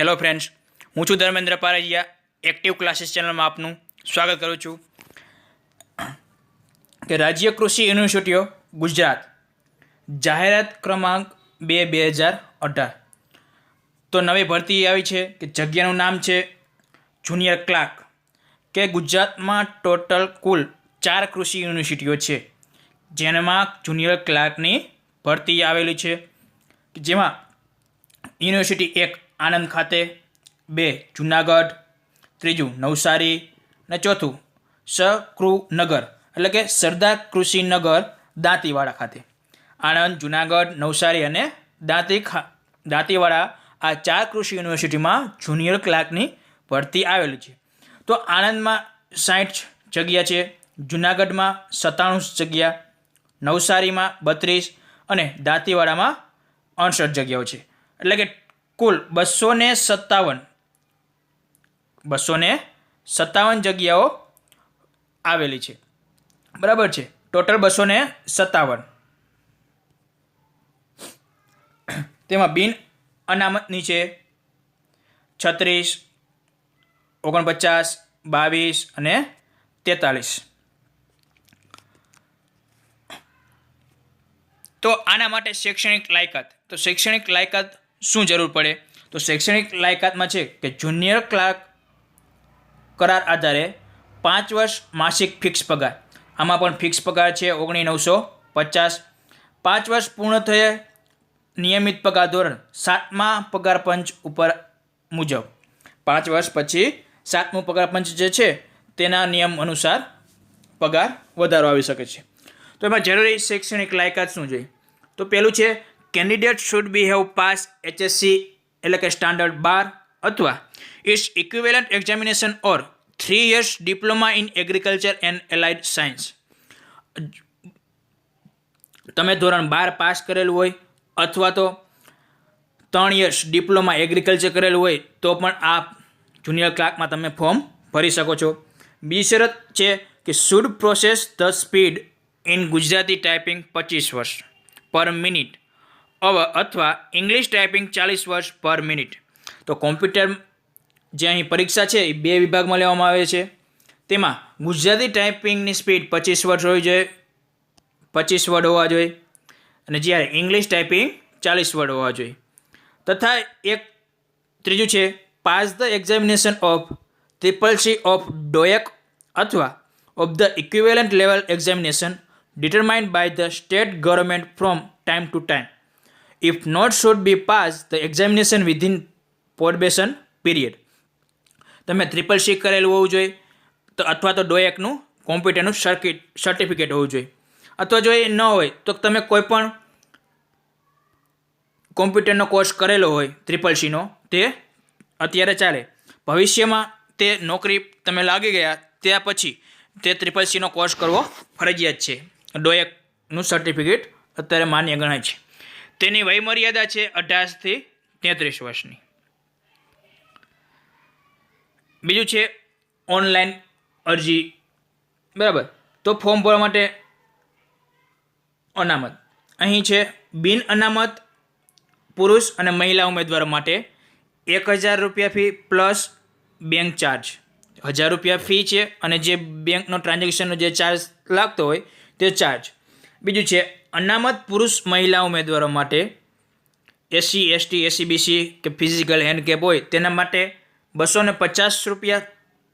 Hello friends હું છું Dharmendra પારેજિયા active classes ચેનલમાં આપનું સ્વાગત કરું છું. કે રાજ્ય કૃષિ યુનિવર્સિટીઓ, ગુજરાત. જાહેરાત ક્રમાંક બે બે હજાર અઢાર. તો નવી ભરતી આવી છે કે જગ્યાનું નામ છે જુનિયર ક્લાર્ક. કે ગુજરાતમાં ટોટલ કુલ ચાર કૃષિ યુનિવર્સિટીઓ છે, જેનામાં જુનિયર ક્લાર્કની ભરતી આવેલી છે. જેમાં યુનિવર્સિટી એક આણંદ ખાતે, બે, જુનાગઢ, ત્રીજું, નવસારી અને ચોથું, સકૃનગર, એટલે કે સરદાર કૃષિનગર દાંતીવાડા ખાતે. આણંદ, જુનાગઢ, નવસારી અને દાંતી ખા, દાંતીવાડા આ ચાર કૃષિ યુનિવર્સિટીમાં જુનિયર ક્લાર્કની ભરતી આવેલી છે. તો આણંદમાં સાઠ જગ્યા છે, જુનાગઢમાં સત્તાણું જગ્યા, નવસારીમાં બત્રીસ અને દાંતીવાડામાં અડસઠ જગ્યાઓ છે. એટલે કે કુલ બસો ને સત્તાવન. બસો ને સત્તાવન જગ્યાઓ આવેલી છે. બરાબર છે. ટોટલ બસો ને સત્તાવન. તેમાં બિન અનામતની છે. છત્રીસ, ઓગણપચાસ, બાવીસ અને તેતાલીસ. તો આના માટે શૈક્ષણિક લાયકાત. તો શૈક્ષણિક લાયકાત શું જરૂર પડે? તો શૈક્ષણિક લાયકાતમાં છે કે જુનિયર ક્લાર્ક કરાર આધારે પાંચ વર્ષ માસિક ફિક્સ પગાર. આમાં પણ ફિક્સ પગાર છે ઓગણી નવસો પચાસ. પાંચ વર્ષ પૂર્ણ થયે નિયમિત પગાર ધોરણ સાતમા પગાર પંચ ઉપર મુજબ. પાંચ વર્ષ પછી સાતમું પગાર પંચ જે છે તેના નિયમ અનુસાર પગાર વધારો આવી શકે છે. તો એમાં જરૂરી શૈક્ષણિક લાયકાત શું જોઈએ? તો પહેલું છે candidate should be have pass HSC એટલે કે સ્ટાન્ડર્ડ બાર, અથવા its equivalent examination or three years diploma in agriculture and allied science તમે ધોરણ બાર પાસ કરેલું હોય, અથવા તો ત્રણ યર્સ ડિપ્લોમા એગ્રીકલ્ચર કરેલું હોય, તો પણ આ જુનિયર ક્લાર્કમાં તમે ફોર્મ ભરી શકો છો. બીજી શરત છે કે should process the speed in Gujarati typing પચીસ વર્ષ પર મિનિટ અવ, અથવા ઇંગ્લિશ ટાઈપિંગ ચાલીસ વર્ષ પર મિનિટ તો કોમ્પ્યુટર જે અહીં પરીક્ષા છે, એ બે વિભાગમાં લેવામાં આવે છે. તેમાં ગુજરાતી ટાઈપિંગની સ્પીડ પચીસ વર્ષ હોવી જોઈએ, પચીસ વર્ડ હોવા જોઈએ, અને જ્યારે ઇંગ્લિશ ટાઈપિંગ ચાલીસ વર્ડ હોવા જોઈએ. તથા એક ત્રીજું છે pass the examination of triple C of DOEACC અથવા of the equivalent level examination determined by the state government from time to time. If not should be passed, the examination within probation period. તમે triple C કરેલું હોવું જોઈએ, તો અથવા તો ડોએકનું કોમ્પ્યુટરનું circuit certificate હોવું જોઈએ. અથવા જો એ ન હોય, તો તમે કોઈ પણ કોમ્પ્યુટરનો કોર્સ કરેલો હોય ટ્રિપલ સીનો તે અત્યારે ચાલે. ભવિષ્યમાં તે નોકરી તમે લાગી ગયા, ત્યાં પછી તે ટ્રિપલ સીનો કોર્સ કરવો ફરજિયાત છે. ડોએકનું સર્ટિફિકેટ અત્યારે માન્ય ગણાય છે. તેની વયમર્યાદા છે અઢારથી તેત્રીસ વર્ષની. બીજું છે ઓનલાઈન અરજી. બરાબર. તો ફોર્મ ભરવા માટે અનામત. અહીં છે બિન અનામત પુરુષ અને મહિલા ઉમેદવારો માટે એક હજાર રૂપિયા ફી પ્લસ બેંક ચાર્જ હજાર રૂપિયા ફી છે અને જે બેંકનો ટ્રાન્ઝેક્શનનો જે ચાર્જ લાગતો હોય તે ચાર્જ બીજું છે અનામત પુરુષ મહિલા ઉમેદવારો માટે એસસી, એસટી એસીબીસી કે ફિઝિકલ હેન્ડકેપ હોય તેના માટે બસો પચાસ રૂપિયા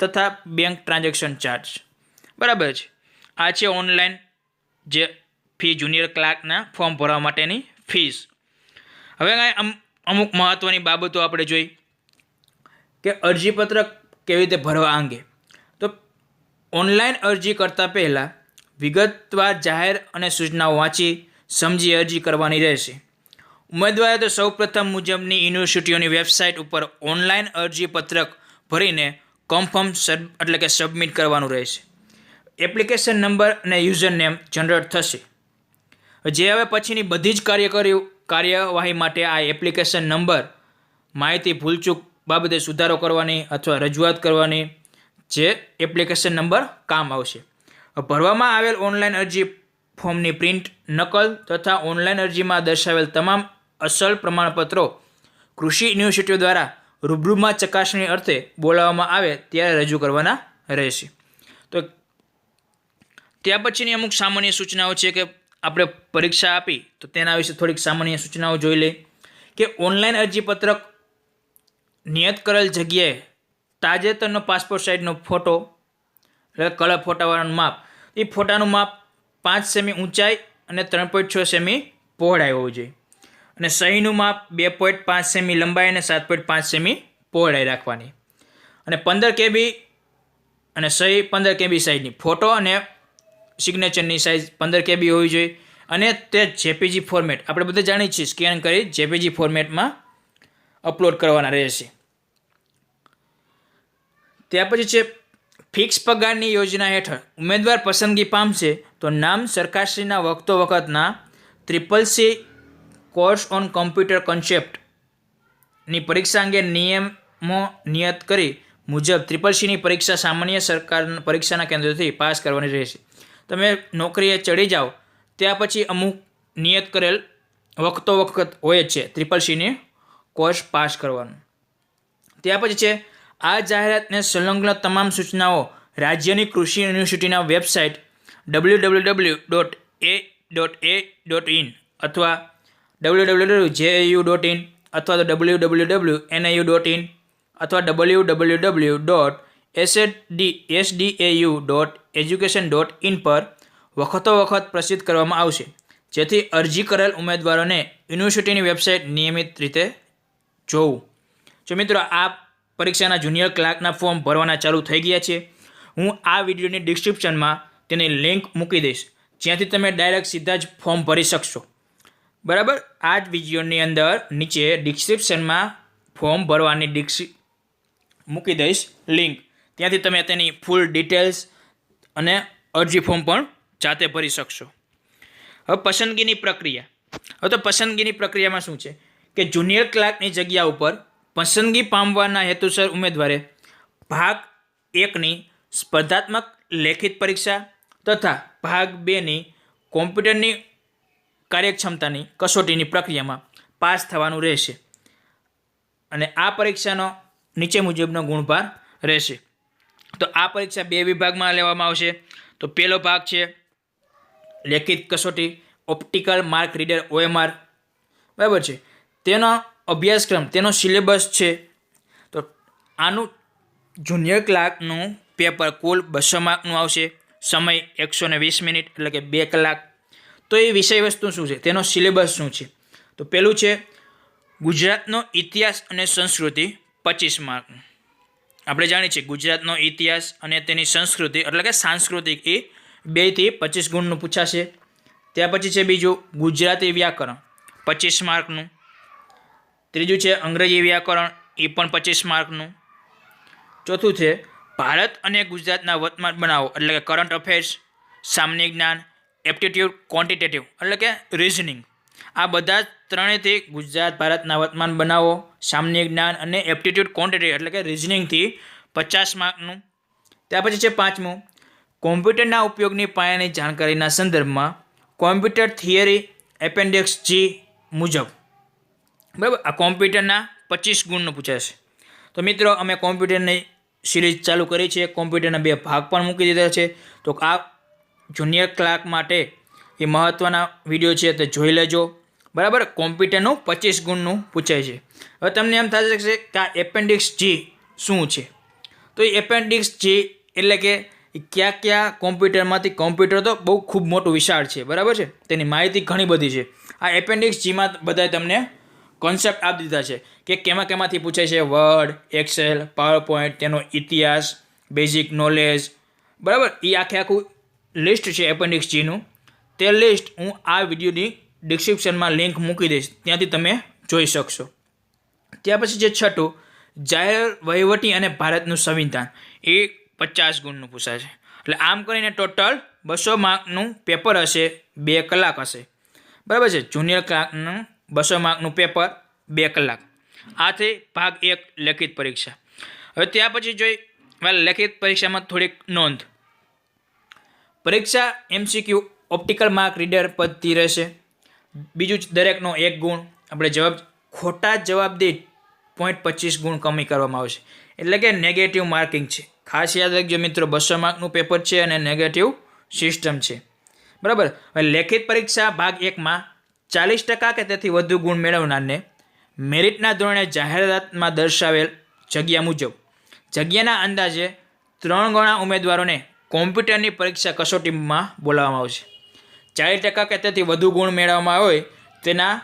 તથા બેંક ટ્રાન્ઝેક્શન ચાર્જ બરાબર છે. આ છે ઓનલાઈન જે ફી જુનિયર ક્લાર્કના ફોર્મ ભરવા માટેની ફીસ હવે કાંઈ અમ, અમુક મહત્ત્વની બાબતો આપણે જોઈ કે અરજીપત્રક કેવી રીતે ભરવા અંગે. તો ઓનલાઈન અરજી કરતાં પહેલાં વિગતવાર જાહેર અને સૂચનાઓ વાંચી સમજી અરજી કરવાની રહેશે. ઉમેદવારે તો સૌપ્રથમ મુજબની યુનિવર્સિટીઓની વેબસાઇટ ઉપર ઓનલાઈન અરજી પત્રક ભરીને કન્ફર્મ સબ એટલે કે સબમિટ કરવાનું રહેશે. એપ્લિકેશન નંબર અને યુઝર નેમ જનરેટ થશે. જે હવે પછીની બધી જ કાર્યકરી કાર્યવાહી માટે આ એપ્લિકેશન નંબર, માહિતી ભૂલચૂક બાબતે સુધારો કરવાની અથવા રજૂઆત કરવાની જે એપ્લિકેશન નંબર કામ આવશે. ભરવામાં આવેલ ઓનલાઈન અરજી ફોર્મની પ્રિન્ટ, નકલ તથા ઓનલાઈન અરજીમાં દર્શાવેલ તમામ અસલ પ્રમાણપત્રો કૃષિ યુનિવર્સિટીઓ દ્વારા રૂબરૂમાં ચકાસણી અર્થે બોલાવવામાં આવે ત્યારે રજૂ કરવાના રહેશે. તો ત્યાર પછીની અમુક સામાન્ય સૂચનાઓ છે કે આપણે પરીક્ષા આપી તો તેના વિશે થોડીક સામાન્ય સૂચનાઓ જોઈ લઈએ. કે ઓનલાઈન અરજીપત્રક નિયત કરેલ જગ્યાએ તાજેતરનો પાસપોર્ટ સાઇઝનો ફોટો એટલે કલર ફોટાવાળાનું માપ. એ ફોટાનું માપ પાંચ સેમી ઊંચાઈ અને ત્રણ પોઈન્ટ છ સેમી પહોળાઈ હોવું જોઈએ. અને સહીનું માપ બે પોઈન્ટ પાંચ સેમી લંબાઈ અને સાત પોઈન્ટ પાંચ સેમી પહોળાઈ રાખવાની. અને પંદર કેબી અને સહી પંદર કેબી સાઇઝની ફોટો અને સિગ્નેચરની સાઇઝ પંદર કેબી હોવી જોઈએ. અને તે જેપીજી ફોર્મેટ. આપણે બધા જાણીએ છીએ, સ્કેન કરી જેપીજી ફોર્મેટમાં અપલોડ કરવાના રહેશે. ત્યાર પછી છે ફિક્સ પગારની યોજના હેઠળ ઉમેદવાર પસંદગી પામશે તો નામ સરકારશ્રીના વખતો વખતના triple C course on computer કોન્સેપ્ટની પરીક્ષા અંગે નિયમો નિયત કરી મુજબ ટ્રિપલ સીની પરીક્ષા સામાન્ય સરકાર પરીક્ષાના કેન્દ્રથી પાસ કરવાની રહેશે. તમે નોકરીએ ચડી જાઓ, ત્યાં પછી અમુક નિયત કરેલ વખતો વખત હોય જ છે ટ્રિપલ સીની કોર્સ પાસ કરવાનું. ત્યાર પછી છે આ જાહેરાતને સંલગ્ન તમામ સૂચનાઓ રાજ્યની કૃષિ યુનિવર્સિટીના website W W W dot A dot A dot in અથવા W W W JU dot in અથવા તો W W W NIU dot in અથવા W W W dot SAD SDAU dot education dot in પર વખતો વખત પ્રસિદ્ધ કરવામાં આવશે. જેથી અરજી કરેલ ઉમેદવારોને યુનિવર્સિટીની વેબસાઇટ નિયમિત રીતે જોવું. જો મિત્રો આ પરીક્ષાના જુનિયર ક્લાર્કના ફોર્મ ભરવાના ચાલુ થઈ ગયા છે. હું આ વિડીયોની ડિસ્ક્રિપ્શનમાં તેની લિંક મૂકી દઈશ. જ્યાંથી તમે ડાયરેક્ટ સીધા જ ફોર્મ ભરી શકશો. બરાબર? આ જ વિડીયોની અંદર નીચે ડિસ્ક્રિપ્શનમાં ફોર્મ ભરવાની ડિસ્ક્રિ મૂકી દઈશ લિંક ત્યાંથી તમે તેની ફૂલ ડિટેલ્સ અને અરજી ફોર્મ પણ જાતે ભરી શકશો. હવે પસંદગીની પ્રક્રિયા. હવે તો પસંદગીની પ્રક્રિયામાં શું છે? કે જુનિયર ક્લાર્કની જગ્યા ઉપર પસંદગી પામવાના હેતુસર ઉમેદવારે ભાગ એકની સ્પર્ધાત્મક લેખિત પરીક્ષા તથા ભાગ બેની કોમ્પ્યુટરની કાર્યક્ષમતાની કસોટીની પ્રક્રિયામાં પાસ થવાનું રહેશે અને આ પરીક્ષાનો નીચે મુજબનો ગુણભાર રહેશે. તો આ પરીક્ષા બે વિભાગમાં લેવામાં આવશે. તો પહેલો ભાગ છે લેખિત કસોટી ઓપ્ટિકલ માર્ક રીડર ઓએમઆર બરાબર છે. તેનો અભ્યાસક્રમ, તેનો સિલેબસ છે. તો આનું જુનિયર ક્લાર્કનું પેપર કુલ બસો માર્કનું આવશે. સમય એકસો ને વીસ મિનિટ, એટલે કે બે કલાક. તો એ વિષય વસ્તુ શું છે? તેનો સિલેબસ શું છે? તો પહેલું છે, ગુજરાતનો ઇતિહાસ અને સંસ્કૃતિ, પચીસ માર્કનું આપણે જાણીએ છીએ ગુજરાતનો ઇતિહાસ અને તેની સંસ્કૃતિ, એટલે કે સાંસ્કૃતિક, એ બેથી પચીસ ગુણનું પૂછાશે. ત્યાર પછી છે બીજું ગુજરાતી વ્યાકરણ, પચીસ માર્કનું ત્રીજું છે અંગ્રેજી વ્યાકરણ, એ પણ પચીસ માર્કનું. ચોથું છે, ભારત અને ગુજરાતના વર્તમાન બનાવો, એટલે કે કરંટ અફેર્સ સામાન્ય જ્ઞાન એપ્ટિટ્યૂડ ક્વોન્ટિટેટિવ એટલે કે રિઝનિંગ આ બધા ત્રણેયથી ગુજરાત, ભારતના વર્તમાન બનાવો, સામાન્ય જ્ઞાન અને એપ્ટિટ્યૂડ ક્વોન્ટિટેટિવ એટલે કે રિઝનિંગથી પચાસ માર્કનું. ત્યાર પછી છે પાંચમું, કોમ્પ્યુટરના ઉપયોગની પાયાની જાણકારીના સંદર્ભમાં કોમ્પ્યુટર થિયરી એપેન્ડિક્સ જી મુજબ. બરાબર? આ કોમ્પ્યુટરના પચીસ ગુણનું પૂછાશે તો મિત્રો, અમે કોમ્પ્યુટરની સિરીઝ ચાલુ કરી છે. કોમ્પ્યુટરના બે ભાગ પણ મૂકી દીધા છે. તો આ જુનિયર ક્લાર્ક માટે એ મહત્ત્વના વીડિયો છે, તે જોઈ લેજો. બરાબર? કોમ્પ્યુટરનું પચીસ ગુણનું પૂછાય છે. હવે તમને એમ થશે કે આ એપેન્ડિક્સ જી શું છે? તો એ એપેન્ડિક્સ જી એટલે કે કયા કયા કોમ્પ્યુટરમાંથી કોમ્પ્યુટર તો બહુ ખૂબ મોટું વિશાળ છે. બરાબર છે? તેની માહિતી ઘણી બધી છે. આ એપેન્ડિક્સ જીમાં બધાએ તમને કોન્સેપ્ટ આપી દીધા છે કે કેમાં કેમાંથી પૂછે છે? વર્ડ એક્સેલ પાવર પોઈન્ટ તેનો ઇતિહાસ બેઝિક નોલેજ બરાબર? એ આખે આખું લિસ્ટ છે એપેન્ડિક્સ જીનું તે લિસ્ટ હું આ વિડીયોની ડિસ્ક્રિપ્શનમાં લિંક મૂકી દઈશ. ત્યાંથી તમે જોઈ શકશો. ત્યાર પછી જે છઠ્ઠું, જાહેર વહીવટી અને ભારતનું સંવિધાન. એ પચાસ ગુણનું પૂછાશે એટલે આમ કરીને ટોટલ બસો માર્કનું પેપર હશે, બે કલાક હશે. બરાબર છે? જુનિયર ક્લાર્કનું બસો માર્કનું પેપર, બે કલાક. આથી ભાગ એક, લેખિત પરીક્ષા. હવે ત્યાર પછી જોઈ લેખિત પરીક્ષામાં થોડીક નોંધ. પરીક્ષા એમસીક્યુ ઓપ્ટિકલ માર્ક રીડર પદ્ધતિ રહેશે. બીજું દરેકનો એક ગુણ. આપણે જવાબ, ખોટા જવાબ દીઠ પોઈન્ટ પચીસ ગુણ કમી કરવામાં આવશે. એટલે કે નેગેટિવ માર્કિંગ છે. ખાસ યાદ રાખજો મિત્રો, બસો માર્કનું પેપર છે અને નેગેટિવ સિસ્ટમ છે. બરાબર? હવે લેખિત પરીક્ષા ભાગ એકમાં ચાલીસ ટકા કે તેથી વધુ ગુણ મેળવનારને મેરિટના ધોરણે જાહેરાતમાં દર્શાવેલ જગ્યા મુજબ. જગ્યાના અંદાજે ત્રણ ગણા ઉમેદવારોને કોમ્પ્યુટરની પરીક્ષા કસોટીમાં બોલાવવામાં આવશે. ચાલીસ ટકા કે તેથી વધુ ગુણ મેળવવામાં હોય તેના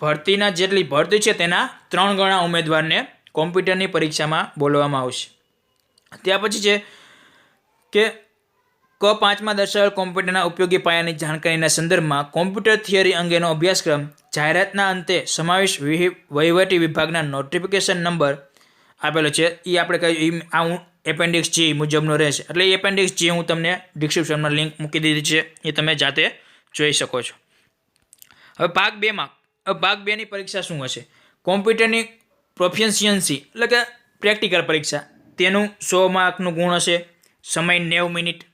ભરતીના જેટલી ભરતી છે તેના ત્રણ ગણા ઉમેદવારને કોમ્પ્યુટરની પરીક્ષામાં બોલવામાં આવશે. ત્યાર પછી છે કે ક પાંચમાં દર્શાવેલ કોમ્પ્યુટરના ઉપયોગી પાયાની જાણકારીના સંદર્ભમાં કોમ્પ્યુટર થિયરી અંગેનો અભ્યાસક્રમ જાહેરાતના અંતે સમાવેશ વિહિ- વહીવટી વિભાગના નોટિફિકેશન નંબર આપેલો છે. એ આપણે કહ્યું આ હું એપેન્ડિક્સ જી મુજબનો રહેશે. એટલે એ એપેન્ડિક્સ જી હું તમને ડિસ્ક્રિપ્શનમાં લિંક મૂકી દીધી છે. એ તમે જાતે જોઈ શકો છો. હવે ભાગ બેમાં ભાગ બેની પરીક્ષા શું હશે? કોમ્પ્યુટરની પ્રોફિશિયન્સી એટલે કે પ્રેક્ટિકલ પરીક્ષા. તેનું સો માર્કનું ગુણ હશે. સમય નેવું મિનિટ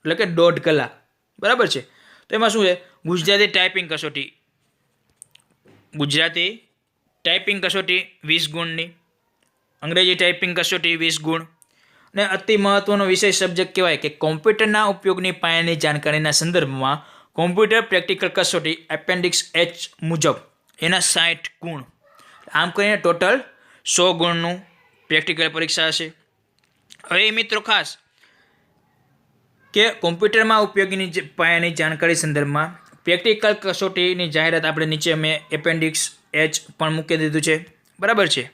એટલે કે દોઢ કલાક. બરાબર છે? તો એમાં શું છે? ગુજરાતી ટાઈપિંગ કસોટી. ગુજરાતી ટાઈપિંગ કસોટી વીસ ગુણની. અંગ્રેજી ટાઈપિંગ કસોટી વીસ ગુણ. અને અતિ મહત્વનો વિષય સબ્જેક્ટ કહેવાય કે કોમ્પ્યુટરના ઉપયોગની પાયાની જાણકારીના સંદર્ભમાં કોમ્પ્યુટર પ્રેક્ટિકલ કસોટી એપેન્ડિક્સ એચ મુજબ એના સાઠ ગુણ. આમ કરીને ટોટલ સો ગુણનું પ્રેક્ટિકલ પરીક્ષા હશે. હવે મિત્રો ખાસ કે કોમ્પ્યુટરમાં ઉપયોગીની પાયાની જાણકારી સંદર્ભમાં પ્રેક્ટિકલ કસોટીની જાહેરાત આપણે નીચે મેં એપેન્ડિક્સ એચ પણ મૂકી દીધું છે. બરાબર છે?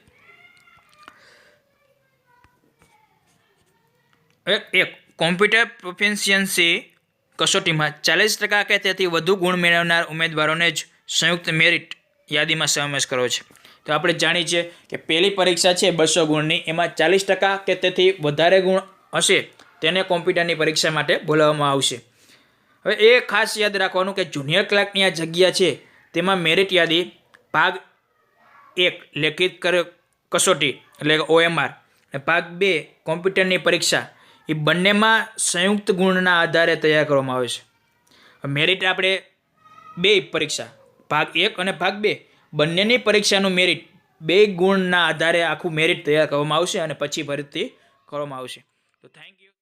એક એક, કોમ્પ્યુટર પ્રોફિશિયન્સી કસોટીમાં ચાલીસ ટકા કે તેથી વધુ ગુણ મેળવનાર ઉમેદવારોને જ સંયુક્ત મેરિટ યાદીમાં સમાવેશ કરવો છે. તો આપણે જાણીએ છીએ કે પહેલી પરીક્ષા છે બસો ગુણની, એમાં ચાલીસ ટકા કે તેથી વધારે ગુણ હશે તેને કોમ્પ્યુટરની પરીક્ષા માટે બોલાવવામાં આવશે. હવે એ ખાસ યાદ રાખવાનું કે જુનિયર ક્લાર્કની આ જગ્યા છે, તેમાં મેરિટ યાદી ભાગ એક લેખિત કસોટી એટલે ઓએમઆર અને ભાગ બે કોમ્પ્યુટરની પરીક્ષા. એ બંનેમાં સંયુક્ત ગુણના આધારે તૈયાર કરવામાં આવે છે. મેરિટ આપણે બે પરીક્ષા, ભાગ એક અને ભાગ બે. બંનેની પરીક્ષાનું મેરિટ બે ગુણના આધારે આખું મેરિટ તૈયાર કરવામાં આવશે અને પછી ભરતી કરવામાં આવશે. તો થેન્ક